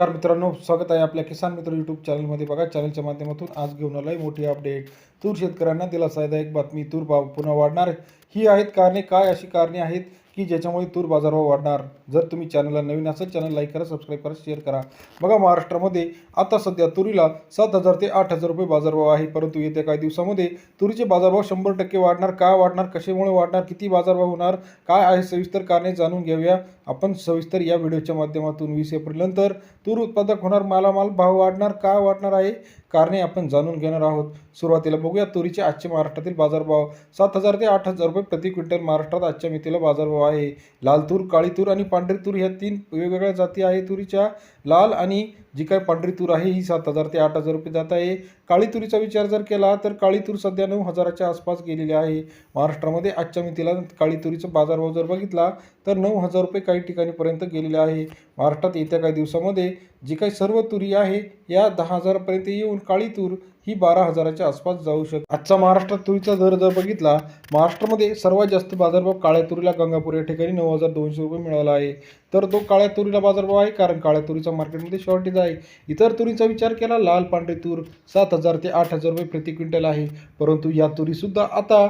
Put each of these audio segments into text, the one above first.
नमस्कार मित्रांनो स्वागत आहे आपल्या किसान मित्र यूट्यूब चॅनलमध्ये बघा चॅनलच्या माध्यमातून आज घेऊन आलाय मोठी अपडेट तूर शेतकऱ्यांना दिलासादायक बातमी तूर भाव पुन्हा वाढणार ही आहेत कारणे. काय अशी कारणे आहेत? की ज्याच्यामुळे तूर बाजारभाव वाढणार. जर तुम्ही चॅनलला नवीन असेल चॅनल लाईक करा सबस्क्राईब करा शेअर करा. बघा महाराष्ट्रामध्ये आता सध्या तुरीला सात हजार ते आठ हजार रुपये बाजारभाव आहे. परंतु येत्या काही दिवसामध्ये तुरीचे बाजारभाव शंभर टक्के वाढणार. का वाढणार? कशामुळे वाढणार? किती बाजारभाव होणार? काय आहे सविस्तर कारणे जाणून घेऊया. आपण सविस्तर या व्हिडिओच्या माध्यमातून वीस एप्रिलनंतर तूर उत्पादक होणार मालामाल भाव वाढणार का वाढणार आहे? कारणे आपण जाणून घेणार आहोत. सुरुवातीला बघूया तुरीचे आजचे महाराष्ट्रातील बाजारभाव. सात हजार ते आठ हजार रुपये प्रति क्विंटल महाराष्ट्रात आजच्या मितीला बाजारभाव आहे. लाल तूर काळी तूर आणि पांढरी तूर ह्या तीन वेगवेगळ्या जाती आहे तुरीच्या लाल आणि जी काय पांढरी तूर आहे ही सात हजार ते आठ हजार रुपये जात आहे. काळी तुरीचा विचार जर केला तर काळी तूर सध्या नऊ हजाराच्या आसपास गेलेली आहे. महाराष्ट्रामध्ये आजच्या मितीला काळी तुरीचा बाजारभाव जर बघितला तर नऊ हजार रुपये काही ठिकाणीपर्यंत गेलेले आहे. महाराष्ट्रात येत्या काही दिवसामध्ये जी काही सर्व तुरी आहे या दहा हजारापर्यंत येऊन काळी तूर ही बारा हजाराच्या आसपास जाऊ शकते आजचा महाराष्ट्रात तुरीचा दर जर बघितला महाराष्ट्रामध्ये सर्वात जास्त बाजारभाव काळ्या तुरीला गंगापूर या ठिकाणी नऊ हजार दोनशे रुपये मिळाला आहे. तर तो काळ्या तुरीला बाजारभाव आहे कारण काळ्या तुरीचा मार्केटमध्ये शॉर्टेज आहे. इतर तुरीचा विचार केला लाल पांढरी तूर सात हजार ते आठ हजार रुपये प्रति क्विंटल आहे. परंतु या तुरीसुद्धा आता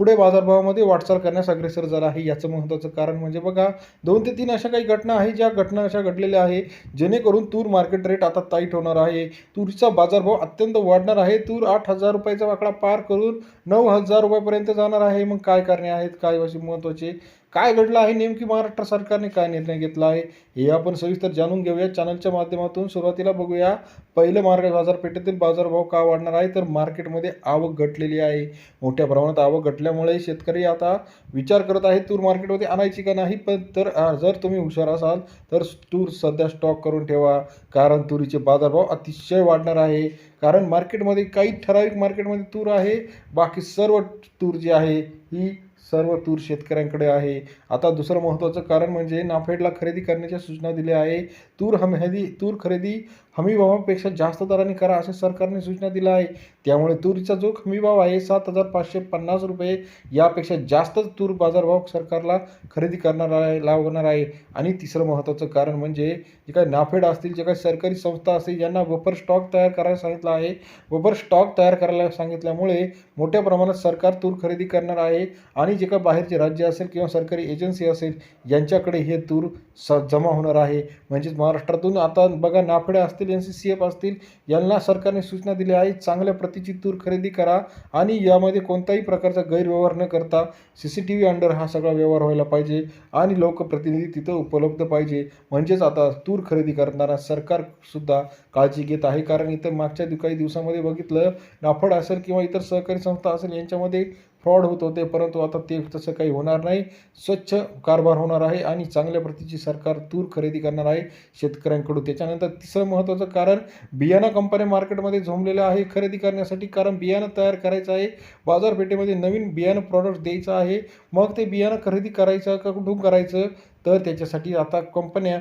पुढे बाजारभावामध्ये वाटचाल करण्यास अग्रेसर झाला आहे. याचं महत्त्वाचं कारण म्हणजे बघा दोन ते तीन अशा काही घटना आहे ज्या घटना अशा घडलेल्या आहे जेणेकरून तूर मार्केट रेट आता टाईट होणार आहे. तुरीचा बाजारभाव अत्यंत वाढणार आहे. तूर आठ हजार रुपयाचा आकडा पार करून नऊ हजार रुपयापर्यंत जाणार आहे. मग काय कारणे आहेत? काय असे महत्त्वाचे काय घडलं आहे नेमकी महाराष्ट्र सरकारने काय निर्णय घेतला आहे हे आपण सविस्तर जाणून घेऊया चॅनलच्या माध्यमातून सुरुवातीला बघूया. पहिलं मार्ग बाजारपेठेतील बाजारभाव का वाढणार आहे? तर मार्केटमध्ये आवक घटलेली आहे. मोठ्या प्रमाणात आवक घटल्यामुळे शेतकरी आता विचार करत आहे तूर मार्केटमध्ये आणायची का नाही? पण तर जर तुम्ही हुशार असाल तर तूर सध्या स्टॉक करून ठेवा. कारण तुरीचे बाजारभाव अतिशय वाढणार आहे. कारण मार्केटमध्ये काही ठराविक मार्केटमध्ये तूर आहे. बाकी सर्व तूर जी आहे ही सर्व तूर शेतकऱ्यांकडे आहे. आता दुसरं महत्त्वाचं कारण म्हणजे नाफेडला खरेदी करण्याच्या सूचना दिल्या आहे. तूर हमी तूर खरेदी हमीभावापेक्षा जास्त दराने करा असे सरकारने सूचना दिल्या आहे. त्यामुळे तुरीचा जो हमीभाव आहे सात हजार पाचशे पन्नास रुपये यापेक्षा जास्त तूर बाजारभाव सरकारला खरेदी करणार आहे लावणार आहे. आणि तिसरं महत्त्वाचं कारण म्हणजे जे काही नाफेड असतील जे काही सरकारी संस्था असतील यांना बफर स्टॉक तयार करायला सांगितलं आहे. बफर स्टॉक तयार करायला सांगितल्यामुळे मोठ्या प्रमाणात सरकार तूर खरेदी करणार आहे. आणि जे काही बाहेरचे राज्य असेल किंवा सरकारी एजन्सी असेल यांच्याकडे हे तूर स जमा होणार आहे. म्हणजेच महाराष्ट्रातून आता बघा नाफेडे असतील एन सी सी एफ असतील यांना सरकारने सूचना दिल्या आहे चांगल्या प्रतीची तूर खरेदी करा आणि यामध्ये कोणताही प्रकारचा गैरव्यवहार न करता C C T V under हा सगळा व्यवहार व्हायला पाहिजे आणि लोकप्रतिनिधी तिथं उपलब्ध पाहिजे. म्हणजेच आता तूर खरेदी करणारा सरकारसुद्धा काळजी घेत आहे. कारण इथं मागच्या काही दिवसामध्ये बघितलं नाफड असेल किंवा इतर सहकारी संस्था असेल यांच्यामध्ये फ्रॉड होत होते परंतु आता ते तसं काही होणार नाही. स्वच्छ कारभार होणार आहे आणि चांगल्या प्रतीची सरकार तूर खरेदी करणार आहे शेतकऱ्यांकडून. त्याच्यानंतर तिसरं महत्त्वाचं कारण बियाणं कंपन्या मार्केटमध्ये झोंबलेल्या आहे खरेदी करण्यासाठी. कारण बियाणं तयार करायचं आहे. बाजारपेठेमध्ये नवीन बियाणं प्रॉडक्ट द्यायचं आहे. मग ते बियाणं खरेदी करायचं का कुठून करायचं? तर त्याच्यासाठी आता कंपन्या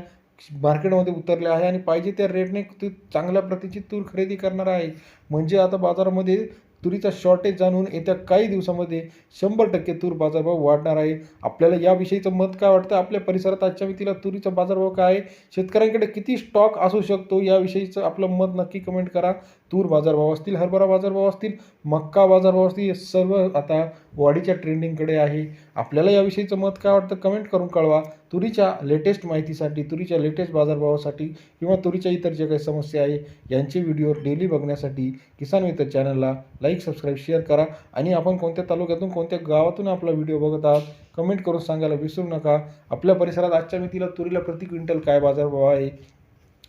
मार्केटमध्ये उतरल्या आहे आणि पाहिजे त्या रेटने ते चांगल्या प्रतीची तूर खरेदी करणार आहे. म्हणजे आता बाजारामध्ये तुरीचा शॉर्टेज जाणून येत्या काही दिवसामध्ये शंभर टक्के तूर बाजारभाव वाढणार आहे. आपल्याला याविषयीचं मत काय वाटतं? आपल्या परिसरात आजच्या मितीला तुरीचा बाजारभाव काय आहे? शेतकऱ्यांकडे किती स्टॉक असू शकतो? याविषयीचं आपलं मत नक्की कमेंट करा. तूर बाजारभाव असतील हरभरा बाजारभाव असतील मक्का बाजारभाव असतील हे सर्व आता वाढीच्या ट्रेंडिंगकडे आहे. आपल्याला याविषयीचं मत काय वाटतं कमेंट करून कळवा. तुरीच्या लेटेस्ट माहितीसाठी तुरीच्या लेटेस्ट बाजारभावासाठी किंवा तुरीच्या इतर जे काही समस्या आहे यांचे व्हिडिओ डेली बघण्यासाठी किसान मित्र चॅनलला लाईक सबस्क्राईब शेअर करा. आणि आपण कोणत्या तालुक्यातून कोणत्या गावातून आपला व्हिडिओ बघत आहात कमेंट करून सांगायला विसरू नका. आपल्या परिसरात आजच्या मितीला तुरीला प्रति क्विंटल काय बाजारभाव आहे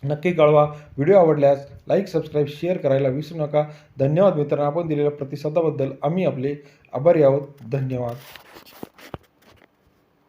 नक्की कळवा. व्हिडिओ आवडल्यास लाईक सबस्क्राईब शेअर करायला विसरू नका. धन्यवाद मित्रांनो. आपण दिलेल्या प्रतिसादाबद्दल आम्ही आपले आभारी आहोत. धन्यवाद.